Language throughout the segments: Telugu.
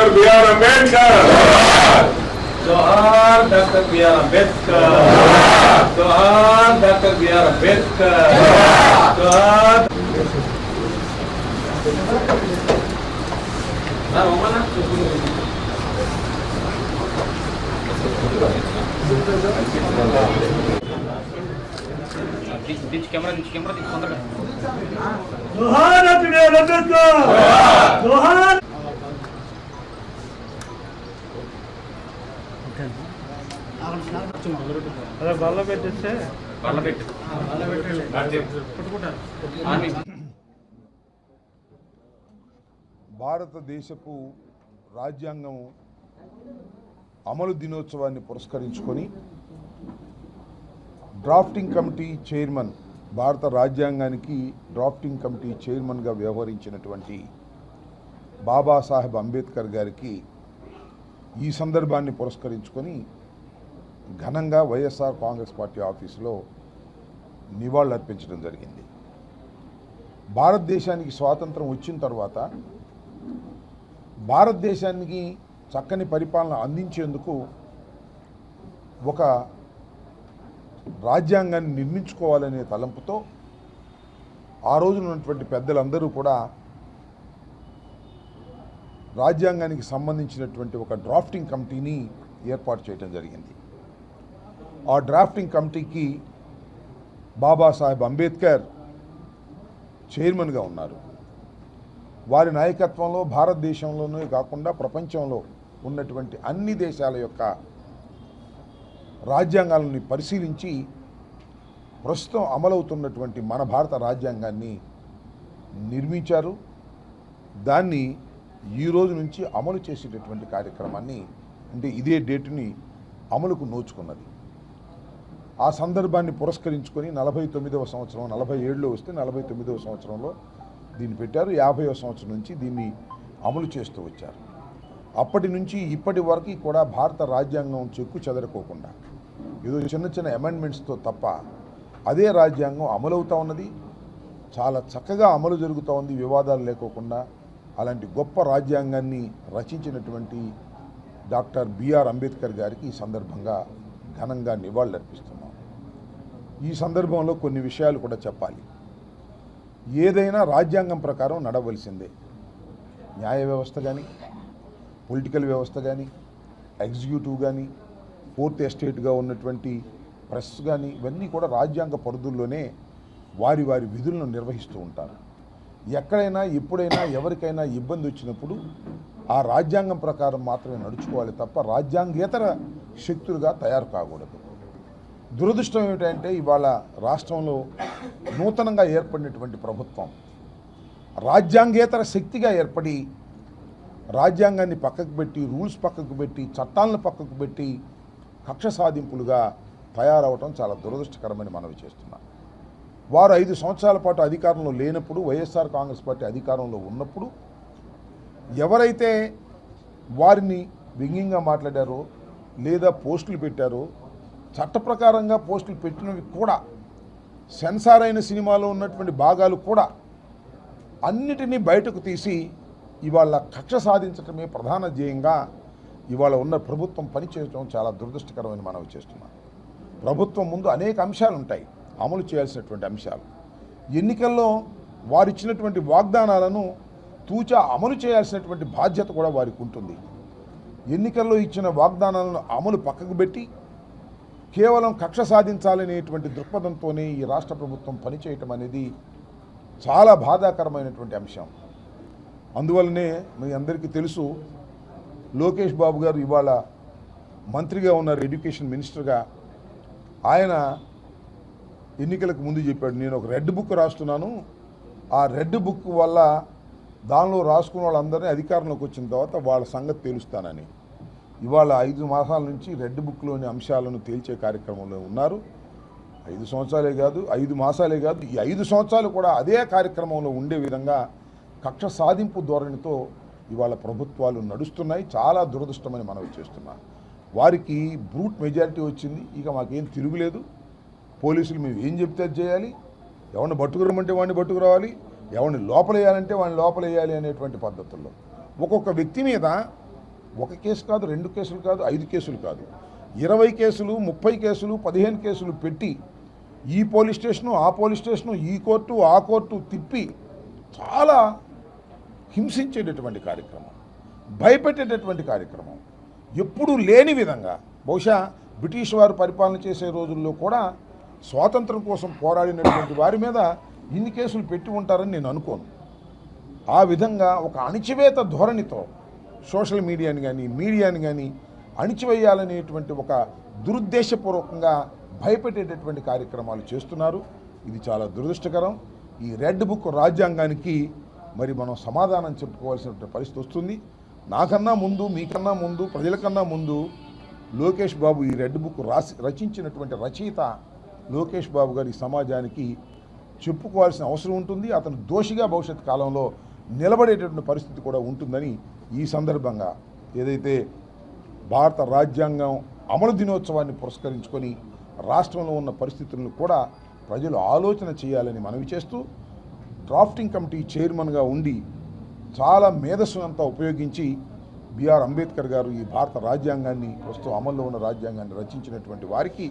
డాక్టర్ బిఆర్ అంబేద్కర్ జోహార్ డాక్టర్ బిఆర్ అంబేద్కర్ జోహార్ డాక్టర్ బిఆర్ అంబేద్కర్ జోహార్ నా రమ్మన్నా. దించు, దించు కెమెరా దించు కెమెరా దించు తొందరగా జోహార్ డాక్టర్ బిఆర్ అంబేద్కర్ జోహార్ అదే బల్ల పెట్టేస్తే వాళ్ళ పెట్టు. ఆర్మీ. భారతదేశపు రాజ్యాంగం అమలు దినోత్సవాన్ని పురస్కరించుకొని డ్రాఫ్టింగ్ కమిటీ చైర్మన్ భారత రాజ్యాంగానికి డ్రాఫ్టింగ్ కమిటీ చైర్మన్గా వ్యవహరించినటువంటి బాబాసాహెబ్ అంబేద్కర్ గారికి ఈ సందర్భాన్ని పురస్కరించుకొని ఘనంగా వైఎస్ఆర్ కాంగ్రెస్ పార్టీ ఆఫీసులో నివాళులర్పించడం జరిగింది. భారతదేశానికి స్వాతంత్రం వచ్చిన తర్వాత భారతదేశానికి చక్కని పరిపాలన అందించేందుకు ఒక రాజ్యాంగాన్ని నిర్మించుకోవాలనే తలంపుతో ఆ రోజున ఉన్నటువంటి పెద్దలందరూ కూడా రాజ్యాంగానికి సంబంధించినటువంటి ఒక డ్రాఫ్టింగ్ కమిటీని ఏర్పాటు చేయడం జరిగింది. ఆ డ్రాఫ్టింగ్ కమిటీకి బాబాసాహెబ్ అంబేద్కర్ చైర్మన్గా ఉన్నారు. వారి నాయకత్వంలో భారతదేశంలోనే కాకుండా ప్రపంచంలో ఉన్నటువంటి అన్ని దేశాల యొక్క రాజ్యాంగాలని పరిశీలించి ప్రస్తుతం అమలవుతున్నటువంటి మన భారత రాజ్యాంగాన్ని నిర్మించారు. దాన్ని ఈ రోజు నుంచి అమలు చేసేటటువంటి కార్యక్రమాన్ని అంటే ఇదే డేటుని అమలుకు నోచుకున్నది. ఆ సందర్భాన్ని పురస్కరించుకొని నలభై తొమ్మిదవ సంవత్సరం నలభై ఏడులో వస్తే నలభై తొమ్మిదవ సంవత్సరంలో దీన్ని పెట్టారు. యాభైవ సంవత్సరం నుంచి దీన్ని అమలు చేస్తూ వచ్చారు. అప్పటి నుంచి ఇప్పటి వరకు కూడా భారత రాజ్యాంగం చెక్కు చెదరకోకుండా ఏదో చిన్న చిన్న అమెండ్మెంట్స్తో తప్ప అదే రాజ్యాంగం అమలవుతూ ఉన్నది. చాలా చక్కగా అమలు జరుగుతూ ఉంది. వివాదాలు లేకోకుండా అలాంటి గొప్ప రాజ్యాంగాన్ని రచించినటువంటి డాక్టర్ బిఆర్ అంబేద్కర్ గారికి ఈ సందర్భంగా ఘనంగా నివాళులర్పిస్తున్నాం. ఈ సందర్భంలో కొన్ని విషయాలు కూడా చెప్పాలి. ఏదైనా రాజ్యాంగం ప్రకారం నడవలసిందే. న్యాయ వ్యవస్థ కానీ పొలిటికల్ వ్యవస్థ కానీ ఎగ్జిక్యూటివ్ కానీ ఫోర్త్ ఎస్టేట్గా ఉన్నటువంటి ప్రెస్ కానీ ఇవన్నీ కూడా రాజ్యాంగ పరిధుల్లోనే వారి వారి విధులను నిర్వహిస్తూ ఉంటారు. ఎక్కడైనా ఎప్పుడైనా ఎవరికైనా ఇబ్బంది వచ్చినప్పుడు ఆ రాజ్యాంగం ప్రకారం మాత్రమే నడుచుకోవాలి తప్ప రాజ్యాంగేతర శక్తులుగా తయారు కాకూడదు. దురదృష్టం ఏమిటంటే ఇవాళ రాష్ట్రంలో నూతనంగా ఏర్పడినటువంటి ప్రభుత్వం రాజ్యాంగేతర శక్తిగా ఏర్పడి రాజ్యాంగాన్ని పక్కకు పెట్టి రూల్స్ పక్కకు పెట్టి చట్టాలను పక్కకు పెట్టి కక్ష సాధింపులుగా తయారవటం చాలా దురదృష్టకరమని మనవి చేస్తున్నాం. వారు ఐదు సంవత్సరాల పాటు అధికారంలో లేనప్పుడు వైఎస్ఆర్ కాంగ్రెస్ పార్టీ అధికారంలో ఉన్నప్పుడు ఎవరైతే వారిని వ్యంగ్యంగా మాట్లాడారో లేదా పోస్టులు పెట్టారో చట్టప్రకారంగా పోస్టులు పెట్టినవి కూడా సెన్సార్ అయిన సినిమాలో ఉన్నటువంటి భాగాలు కూడా అన్నిటినీ బయటకు తీసి ఇవాళ కక్ష సాధించటమే ప్రధాన ధ్యేయంగా ఇవాళ ఉన్న ప్రభుత్వం పనిచేయడం చాలా దురదృష్టకరమని మనవి చేస్తున్నాం ప్రభుత్వం ముందు అనేక అంశాలు ఉంటాయి అమలు చేయాల్సినటువంటి అంశాలు. ఎన్నికల్లో వారిచ్చినటువంటి వాగ్దానాలను తూచా అమలు చేయాల్సినటువంటి బాధ్యత కూడా వారికి ఉంటుంది. ఎన్నికల్లో ఇచ్చిన వాగ్దానాలను అమలు పక్కకు పెట్టి కేవలం కక్ష సాధించాలనేటువంటి దృక్పథంతోనే ఈ రాష్ట్ర ప్రభుత్వం పనిచేయటం అనేది చాలా బాధాకరమైనటువంటి అంశం. అందువల్లనే మీ అందరికీ తెలుసు లోకేష్ బాబు గారు ఇవాళ మంత్రిగా ఉన్నారు ఎడ్యుకేషన్ మినిస్టర్గా ఆయన ఎన్నికలకు ముందు చెప్పాడు నేను ఒక రెడ్ బుక్ రాస్తున్నాను. ఆ రెడ్ బుక్ వల్ల దానిలో రాసుకున్న వాళ్ళందరినీ అధికారంలోకి వచ్చిన తర్వాత వాళ్ళ సంగతి తేలుస్తానని. ఇవాళ ఐదు మాసాల నుంచి రెడ్ బుక్లోని అంశాలను తేల్చే కార్యక్రమంలో ఉన్నారు. ఐదు సంవత్సరాలే కాదు ఐదు మాసాలే కాదు ఈ ఐదు సంవత్సరాలు కూడా అదే కార్యక్రమంలో ఉండే విధంగా కక్ష సాధింపు ధోరణితో ఇవాళ ప్రభుత్వాలు నడుస్తున్నాయి. చాలా దురదృష్టమని మనం చేస్తున్నా. వారికి బ్రూట్ మెజారిటీ వచ్చింది. ఇక మాకేం తిరుగులేదు. పోలీసులు మేము ఏం చెప్తే చేయాలి. ఎవరిని పట్టుకురమంటే వాడిని పట్టుకురావాలి. ఎవరిని లోపలేయాలంటే వాడిని లోపలేయాలి అనేటువంటి పద్ధతుల్లో ఒక్కొక్క వ్యక్తి మీద ఒక కేసు కాదు రెండు కేసులు కాదు ఐదు కేసులు కాదు. ఇరవై కేసులు ముప్పై కేసులు పదిహేను కేసులు పెట్టి ఈ పోలీస్ స్టేషను ఆ పోలీస్ స్టేషను ఈ కోర్టు ఆ కోర్టు తిప్పి చాలా హింసించేటటువంటి కార్యక్రమం భయపెట్టేటటువంటి కార్యక్రమం. ఎప్పుడూ లేని విధంగా బహుశా బ్రిటిష్ వారు పరిపాలన చేసే రోజుల్లో కూడా స్వాతంత్రం కోసం పోరాడినటువంటి వారి మీద ఇన్ని కేసులు పెట్టి ఉంటారని నేను అనుకోను. ఆ విధంగా ఒక అణిచివేత ధోరణితో సోషల్ మీడియాని కానీ మీడియాని కానీ అణిచివేయాలనేటువంటి ఒక దురుద్దేశపూర్వకంగా భయపెట్టేటటువంటి కార్యక్రమాలు చేస్తున్నారు. ఇది చాలా దురదృష్టకరం. ఈ రెడ్ బుక్ రాజ్యాంగానికి మరి మనం సమాధానం చెప్పుకోవాల్సినటువంటి పరిస్థితి వస్తుంది. నాకన్నా ముందు మీకన్నా ముందు ప్రజలకన్నా ముందు లోకేష్ బాబు ఈ రెడ్ బుక్ రాసి రచించినటువంటి రచయిత లోకేష్ బాబు గారి సమాజానికి చెప్పుకోవాల్సిన అవసరం ఉంటుంది. అతను దోషిగా భవిష్యత్ కాలంలో నిలబడేటటువంటి పరిస్థితి కూడా ఉంటుందని ఈ సందర్భంగా ఏదైతే భారత రాజ్యాంగం అమలు దినోత్సవాన్ని పురస్కరించుకొని రాష్ట్రంలో ఉన్న పరిస్థితులను కూడా ప్రజలు ఆలోచన చేయాలని మనవి చేస్తూ డ్రాఫ్టింగ్ కమిటీ చైర్మన్గా ఉండి చాలా మేధస్సునంతా ఉపయోగించి బిఆర్ అంబేద్కర్ గారు ఈ భారత రాజ్యాంగాన్ని ప్రస్తుతం అమల్లో ఉన్న రాజ్యాంగాన్ని రచించినటువంటి వారికి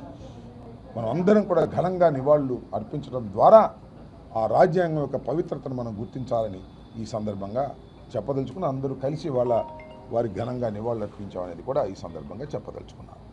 మనం అందరం కూడా ఘనంగా నివాళులు అర్పించడం ద్వారా ఆ రాజ్యాంగం యొక్క పవిత్రతను మనం గుర్తించాలని ఈ సందర్భంగా చెప్పదలుచుకున్న అందరూ కలిసి వాళ్ళ వారి ఘనంగా నివాళులు అర్పించామనేది కూడా ఈ సందర్భంగా చెప్పదలుచుకున్నాను.